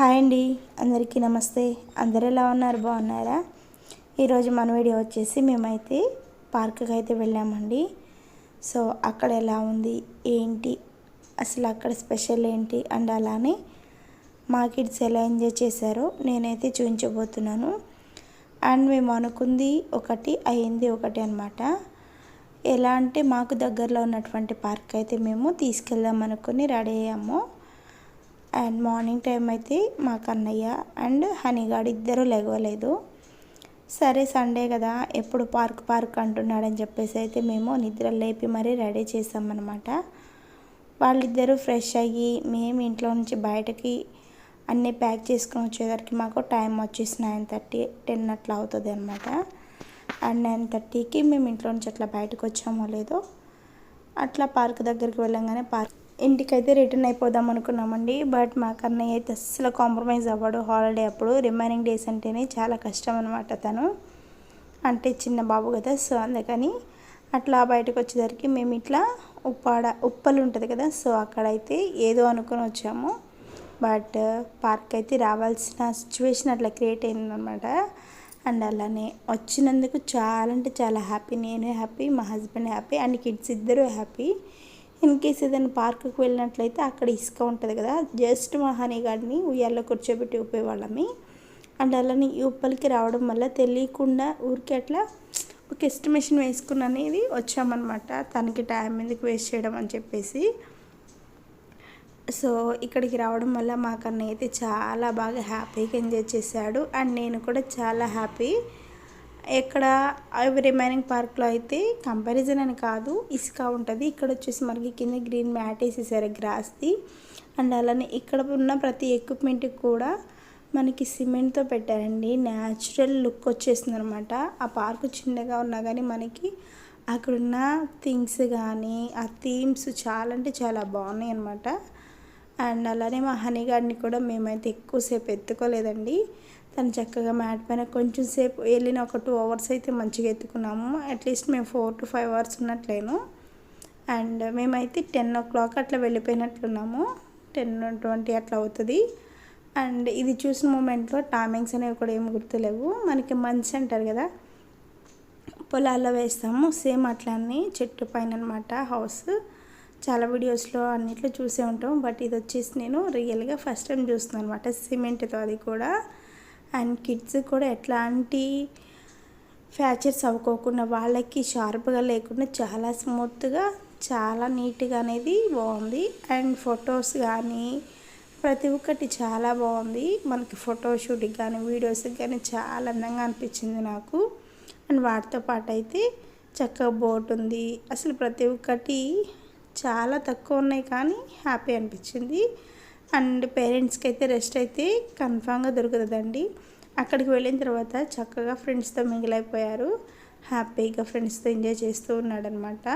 Hi అండి. అందరికీ నమస్తే. అందరు ఎలా ఉన్నారు? బాగున్నారా? ఈరోజు మన వీడియో వచ్చేసి మేమైతే పార్క్కి అయితే వెళ్ళామండి. సో అక్కడ ఎలా ఉంది? ఏంటి? అసలు అక్కడ స్పెషల్ ఏంటి? అండ్ అలానే మా కిడ్స్ ఎలా ఎంజాయ్ చేశారో నేనైతే చూపించబోతున్నాను. అండ్ మేము అనుకుంది ఒకటి అయింది ఒకటి అనమాట ఎలా అంటే మాకు దగ్గరలో ఉన్నటువంటి పార్క్ అయితే మేము తీసుకెళ్దాం అనుకుని రెడీ అయ్యాము. అండ్ మార్నింగ్ టైం అయితే మా కన్నయ్య అండ్ హనీగాడు ఇద్దరు లేవలేదు. సరే సండే కదా ఎప్పుడు పార్క్ పార్క్ అంటున్నాడని చెప్పేసి అయితే మేము నిద్ర లేపి మరీ రెడీ చేసామన్నమాట వాళ్ళిద్దరూ ఫ్రెష్ అయ్యి మేము ఇంట్లో నుంచి బయటకి అన్నీ ప్యాక్ చేసుకుని వచ్చేసరికి మాకు టైం వచ్చేసి నైన్ థర్టీ టెన్ అట్లా అవుతుంది అనమాట అండ్ నైన్ థర్టీకి మేము ఇంట్లో నుంచి అట్లా బయటకు వచ్చామో లేదో అట్లా పార్క్ దగ్గరికి వెళ్ళంగానే పార్క్ ఇంటికైతే రిటర్న్ అయిపోదాం అనుకున్నామండి. బట్ మా కన్నయ్య అయితే అస్సలు కాంప్రమైజ్ అవ్వడు. హాలిడే అప్పుడు రిమైనింగ్ డేస్ అంటేనే చాలా కష్టం అనమాట తను. అంటే చిన్న బాబు కదా సో అందుకని అట్లా బయటకు వచ్చేసరికి మేము ఇట్లా ఉప్పాడ ఉప్పలు ఉంటుంది కదా సో అక్కడైతే ఏదో అనుకుని వచ్చాము. బట్ పార్క్ అయితే రావాల్సిన సిచ్యువేషన్ అట్లా క్రియేట్ అయిందనమాట అండ్ అలానే వచ్చినందుకు చాలా అంటే చాలా హ్యాపీ నేను హ్యాపీ మా హస్బెండ్ హ్యాపీ అండ్ కిడ్స్ ఇద్దరు హ్యాపీ. ఇన్ కేస్ ఏదైనా పార్కుకి వెళ్ళినట్లయితే అక్కడ ఇసుక ఉంటుంది కదా జస్ట్ మా హనీ గార్డ్ని ఉయ్యాల్లో కూర్చోబెట్టి ఊపేవాళ్ళమే. అండ్ అలానే ఈ ఉప్పలకి రావడం వల్ల తెలియకుండా ఊరికి అట్లా ఒక ఎస్టిమేషన్ వేసుకుని అనేది వచ్చామన్నమాట. తనకి టైం ఎందుకు వేస్ట్ చేయడం అని చెప్పేసి. సో ఇక్కడికి రావడం వల్ల మా కన్నయ్య అయితే చాలా బాగా హ్యాపీగా ఎంజాయ్ చేశాడు. అండ్ నేను కూడా చాలా హ్యాపీ ఎక్కడ అవి రిమైనింగ్ పార్క్లో అయితే కంపారిజన్ అని కాదు ఇసుక ఉంటుంది. ఇక్కడ వచ్చేసి మనకి కింద గ్రీన్ మ్యాట్ వేసేసారు గ్రాస్ది అండ్ అలానే ఇక్కడ ఉన్న ప్రతి ఎక్విప్మెంట్కి కూడా మనకి సిమెంట్తో పెట్టారండి. న్యాచురల్ లుక్ వచ్చేసింది అనమాట ఆ పార్క్ చిన్నగా ఉన్నా కానీ మనకి అక్కడున్న థింగ్స్ కానీ ఆ థీమ్స్ చాలా అంటే చాలా బాగున్నాయి అనమాట అండ్ అలానే మా హనీ గార్డ్ని కూడా మేమైతే ఎక్కువసేపు ఎత్తుకోలేదండి. తను చక్కగా మ్యాట్ పైన కొంచెం సేపు వెళ్ళిన ఒక టూ అవర్స్ అయితే మంచిగా ఎత్తుకున్నాము. అట్లీస్ట్ మేము ఫోర్ టు ఫైవ్ అవర్స్ ఉన్నట్లేను. అండ్ మేమైతే టెన్ ఓ క్లాక్ అట్లా వెళ్ళిపోయినట్లున్నాము. టెన్ ట్వంటీ అట్లా అవుతుంది. అండ్ ఇది చూసిన మూమెంట్లో టామింగ్స్ అనేవి కూడా ఏమి గుర్తులేవు. మనకి మంచి అంటారు కదా పొలాల్లో వేస్తాము. సేమ్ అట్లానే చెట్టు పైన అనమాట హౌస్ చాలా వీడియోస్లో అన్నిట్లో చూసే ఉంటాం. బట్ ఇది వచ్చేసి నేను రియల్గా ఫస్ట్ టైం చూస్తున్నాను అనమాట సిమెంట్తో అది కూడా. అండ్ కిడ్స్ కూడా ఎట్లాంటి ఫ్యాచర్స్ అవ్వకోకుండా వాళ్ళకి షార్ప్గా లేకుండా చాలా స్మూత్గా చాలా నీట్గా అనేది బాగుంది అండ్ ఫొటోస్ కానీ ప్రతి ఒక్కటి చాలా బాగుంది మనకి ఫోటో షూట్కి కానీ వీడియోస్కి కానీ చాలా అందంగా అనిపించింది నాకు. అండ్ వాటితో పాటు అయితే చక్కగా బోట్ ఉంది. అసలు ప్రతి ఒక్కటి చాలా తక్కువ ఉన్నాయి కానీ హ్యాపీ అనిపించింది. అండ్ పేరెంట్స్కి అయితే రెస్ట్ అయితే కన్ఫామ్గా దొరుకుతుందండి. అక్కడికి వెళ్ళిన తర్వాత చక్కగా ఫ్రెండ్స్తో మిగిలైపోయారు. హ్యాపీగా ఫ్రెండ్స్తో ఎంజాయ్ చేస్తూ ఉన్నాడనమాట.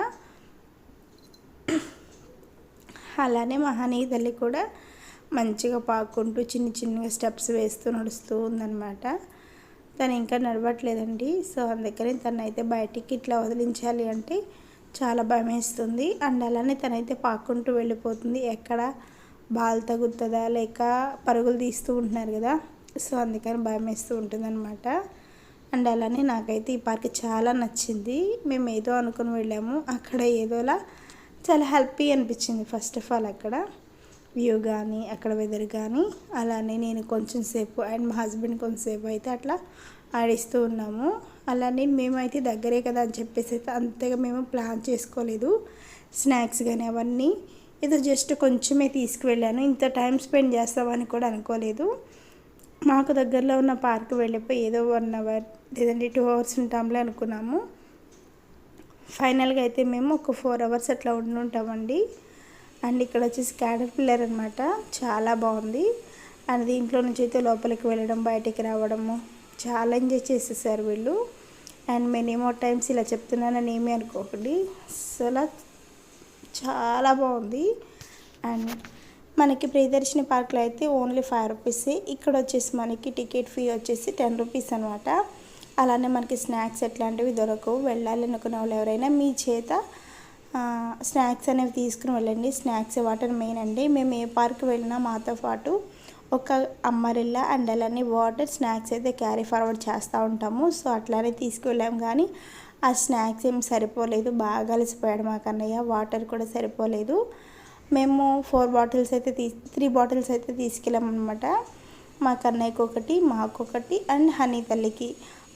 అలానే మా హనీ తల్లి కూడా మంచిగా పాక్కుంటూ చిన్న చిన్నగా స్టెప్స్ వేస్తూ నడుస్తూ ఉందన్నమాట తను ఇంకా నడవట్లేదండి. సో అందుకని తను అయితే బయటికి ఇట్లా వదిలించాలి అంటే చాలా భయం వేస్తుంది అండ్ అలానే తనైతే పాక్కుంటూ వెళ్ళిపోతుంది. ఎక్కడ బాల్ తగులుతుందా లేక పరుగులు తీస్తూ ఉంటున్నారు కదా సో అందుకని భయం వేస్తూ ఉంటుంది అనమాట అండ్ అలానే నాకైతే ఈ పార్క్ చాలా నచ్చింది. మేము ఏదో అనుకుని వెళ్ళాము. అక్కడ ఏదోలా చాలా హ్యాపీ అనిపించింది ఫస్ట్ ఆఫ్ ఆల్ అక్కడ. వ్యూ కానీ అక్కడ వెదర్ కానీ అలానే నేను కొంచెం సేపు అండ్ మా హస్బెండ్ కొంచెంసేపు అయితే అట్లా ఆడిస్తూ ఉన్నాము. అలానే మేమైతే దగ్గరే కదా అని చెప్పేసి అయితే అంతగా మేము ప్లాన్ చేసుకోలేదు. స్నాక్స్ కానీ అవన్నీ ఏదో జస్ట్ కొంచెమే తీసుకువెళ్ళాను. ఇంత టైం స్పెండ్ చేస్తామని కూడా అనుకోలేదు. మాకు దగ్గరలో ఉన్న పార్క్ వెళ్ళిపోయి ఏదో వన్ అవర్ లేదంటే టూ అవర్స్ ఉంటాంలే అనుకున్నాము. ఫైనల్గా అయితే మేము ఒక ఫోర్ అవర్స్ అట్లా ఉండి ఉంటామండి. అండ్ ఇక్కడ వచ్చేసి క్యాడర్ పిల్లర్ అనమాట చాలా బాగుంది. అండ్ దీంట్లో నుంచి అయితే లోపలికి వెళ్ళడం బయటికి రావడము చాలా ఎంజాయ్ చేసేసారు వీళ్ళు. అండ్ మెనీ టైమ్స్ ఇలా చెప్తున్నానని ఏమీ అనుకోకండి. అసలు చాలా బాగుంది. అండ్ మనకి ప్రియదర్శిని పార్క్లో అయితే ఓన్లీ ఫైవ్ రూపీస్. ఇక్కడ వచ్చేసి మనకి టికెట్ ఫీ వచ్చేసి టెన్ రూపీస్ అనమాట అలానే మనకి స్నాక్స్ ఎట్లాంటివి దొరకవు. వెళ్ళాలి అనుకున్న వాళ్ళు ఎవరైనా మీ చేత స్నాక్స్ అనేవి తీసుకుని వెళ్ళండి. స్నాక్స్ వాటర్ మెయిన్ అండి. మేము ఏ పార్క్ వెళ్ళినా మాతో పాటు ఒక అమ్మరిల్లా అండ్ అలానే వాటర్ స్నాక్స్ అయితే క్యారీ ఫార్వర్డ్ చేస్తూ ఉంటాము. సో అట్లానే తీసుకువెళ్ళాం కానీ ఆ స్నాక్స్ ఏం సరిపోలేదు బాగా అలసిపోయాడు మా కన్నయ్య. వాటర్ కూడా సరిపోలేదు. మేము ఫోర్ బాటిల్స్ అయితే తీ త్రీ బాటిల్స్ అయితే తీసుకెళ్ళాం అనమాట మా కన్నయ్యకి ఒకటి మాకు ఒకటి అండ్ హనీ తల్లికి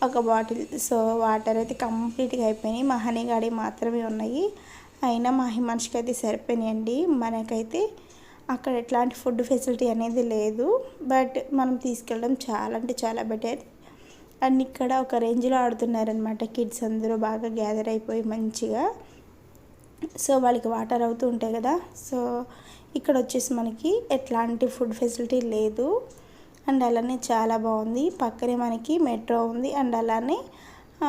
ఒక బాటిల్. సో వాటర్ అయితే కంప్లీట్గా అయిపోయినాయి. మా హనీ గాడి మాత్రమే ఉన్నాయి. అయినా మా హిమాన్ష్కి అయితే సరిపోయినాయండి. మనకైతే అక్కడ ఎట్లాంటి ఫుడ్ ఫెసిలిటీ అనేది లేదు. బట్ మనం తీసుకెళ్ళడం చాలా అంటే చాలా బెటర్. అండ్ ఇక్కడ ఒక రేంజ్లో ఆడుతున్నారనమాట కిడ్స్ అందరూ బాగా గ్యాదర్ అయిపోయి మంచిగా. సో వాళ్ళకి వాటర్ అవుతూ ఉంటాయి కదా. సో ఇక్కడ వచ్చేసి మనకి ఎట్లాంటి ఫుడ్ ఫెసిలిటీ లేదు. అండ్ అలానే చాలా బాగుంది. పక్కనే మనకి మెట్రో ఉంది. అండ్ అలానే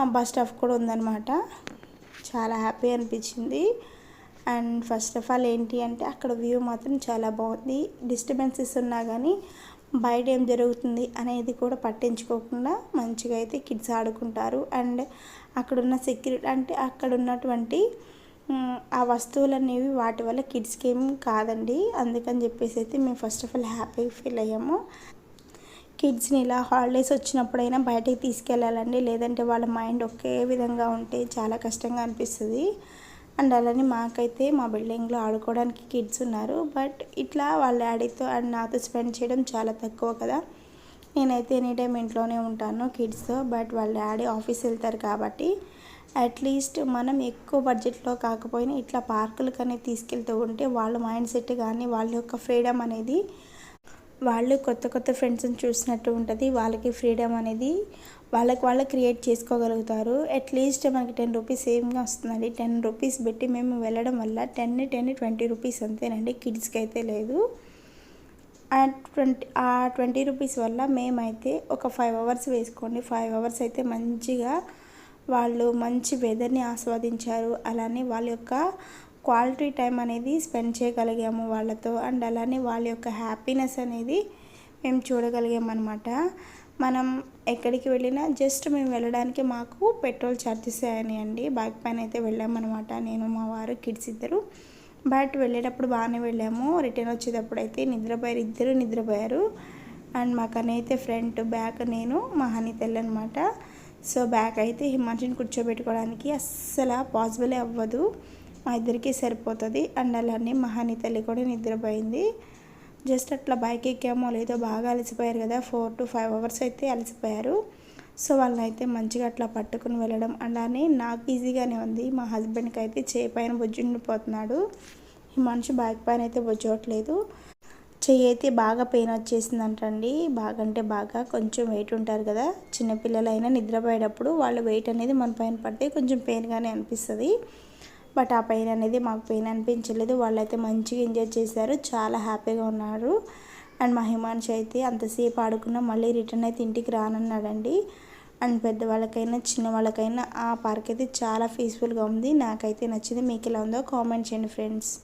బస్ స్టాప్ కూడా ఉందన్నమాట. చాలా హ్యాపీ అనిపించింది. అండ్ ఫస్ట్ ఆఫ్ ఆల్ ఏంటి అంటే అక్కడ వ్యూ మాత్రం చాలా బాగుంది. డిస్టర్బెన్సెస్ ఉన్నా కానీ బయట ఏం జరుగుతుంది అనేది కూడా పట్టించుకోకుండా మంచిగా అయితే కిడ్స్ ఆడుకుంటారు. అండ్ అక్కడున్న సెక్యూరిటీ అంటే అక్కడ ఉన్నటువంటి ఆ వస్తువులు అనేవి వాటి వల్ల కిడ్స్కి ఏం కాదండి. అందుకని చెప్పేసి అయితే మేము ఫస్ట్ ఆఫ్ ఆల్ హ్యాపీగా ఫీల్ అయ్యాము. కిడ్స్ని ఇలా హాలిడేస్ వచ్చినప్పుడైనా బయటకి తీసుకెళ్ళాలండి. లేదంటే వాళ్ళ మైండ్ ఒకే విధంగా ఉంటే చాలా కష్టంగా అనిపిస్తుంది. అండ్ అలానే మాకైతే మా బిల్డింగ్లో ఆడుకోవడానికి కిడ్స్ ఉన్నారు. బట్ ఇట్లా వాళ్ళ డాడీతో అండ్ నాతో స్పెండ్ చేయడం చాలా తక్కువ కదా. నేనైతే ఎనీ టైం ఇంట్లోనే ఉంటాను కిడ్స్తో. బట్ వాళ్ళ డాడీ ఆఫీస్ వెళ్తారు కాబట్టి అట్లీస్ట్ మనం ఎక్కువ బడ్జెట్లో కాకపోయినా ఇట్లా పార్కులకు అనేది తీసుకెళ్తూ ఉంటే వాళ్ళ మైండ్ సెట్ కానీ వాళ్ళ యొక్క ఫ్రీడమ్ అనేది వాళ్ళు కొత్త కొత్త ఫ్రెండ్స్ని చూసినట్టు ఉంటుంది. వాళ్ళకి ఫ్రీడమ్ అనేది వాళ్ళకి వాళ్ళు క్రియేట్ చేసుకోగలుగుతారు. అట్లీస్ట్ మనకి టెన్ రూపీస్ సేమ్గా వస్తుందండి. టెన్ రూపీస్ పెట్టి మేము వెళ్ళడం వల్ల టెన్ టెన్ ట్వంటీ రూపీస్ అంతేనండి. కిడ్స్కి అయితే లేదు. ఆ ట్వంటీ ఆ ట్వంటీ రూపీస్ వల్ల మేమైతే ఒక ఫైవ్ అవర్స్ వేసుకోండి. ఫైవ్ అవర్స్ అయితే మంచిగా వాళ్ళు మంచి వెదర్ని ఆస్వాదించారు. అలానే వాళ్ళ యొక్క క్వాలిటీ టైం అనేది స్పెండ్ చేయగలిగాము వాళ్ళతో అండ్ అలానే వాళ్ళ యొక్క హ్యాపీనెస్ అనేది మేము చూడగలిగామన్నమాట. మనం ఎక్కడికి వెళ్ళినా జస్ట్ మేము వెళ్ళడానికి మాకు పెట్రోల్ ఛార్జెస్ అండి బైక్ పైన అయితే వెళ్ళామన్నమాట. నేను మా వారు కిడ్స్ ఇద్దరు. బట్ వెళ్ళేటప్పుడు బాగానే వెళ్ళాము. రిటర్న్ వచ్చేటప్పుడు అయితే నిద్రపోయారు. ఇద్దరు నిద్రపోయారు. అండ్ మాకు అయితే ఫ్రంట్ బ్యాక్ నేను మా హనీ తెల్లనమాట సో బ్యాక్ అయితే హిమాంశుని కూర్చోబెట్టుకోవడానికి అస్సలు పాసిబులే అవ్వదు. మా ఇద్దరికి సరిపోతుంది. అండ్ అలానే మహాని తల్లి కూడా నిద్రపోయింది. జస్ట్ అట్లా బైక్ ఎక్కామో లేదో బాగా అలసిపోయారు కదా. ఫోర్ టు ఫైవ్ అవర్స్ అయితే అలసిపోయారు. సో వాళ్ళని అయితే మంచిగా అట్లా పట్టుకుని వెళ్ళడం. అలానే నాకు ఈజీగానే ఉంది. మా హస్బెండ్కి అయితే చేయి పైన బొజ్జుండిపోతున్నాడు ఈ మనిషి బైక్ పైన అయితే బొజ్జవట్లేదు చెయ్యి అయితే బాగా పెయిన్ వచ్చేసిందంటండి. బాగా అంటే బాగా కొంచెం వెయిట్ ఉంటారు కదా. చిన్నపిల్లలైనా నిద్రపోయేటప్పుడు వాళ్ళ వెయిట్ అనేది మన పైన పడితే కొంచెం పెయిన్గానే అనిపిస్తుంది. బట్ ఆ పెయిన్ అనేది మాకు పెయిన్ అనిపించలేదు. వాళ్ళైతే మంచిగా ఎంజాయ్ చేశారు. చాలా హ్యాపీగా ఉన్నారు. అండ్ మా హిమాన్షి అయితే అంతసేపు ఆడుకున్నా మళ్ళీ రిటర్న్ అయితే ఇంటికి రానన్నాడండి. అండ్ పెద్దవాళ్ళకైనా చిన్న వాళ్ళకైనా ఆ పార్క్ అయితే చాలా పీస్ఫుల్గా ఉంది. నాకైతే నచ్చింది. మీకు ఎలా ఉందో కామెంట్ చేయండి ఫ్రెండ్స్.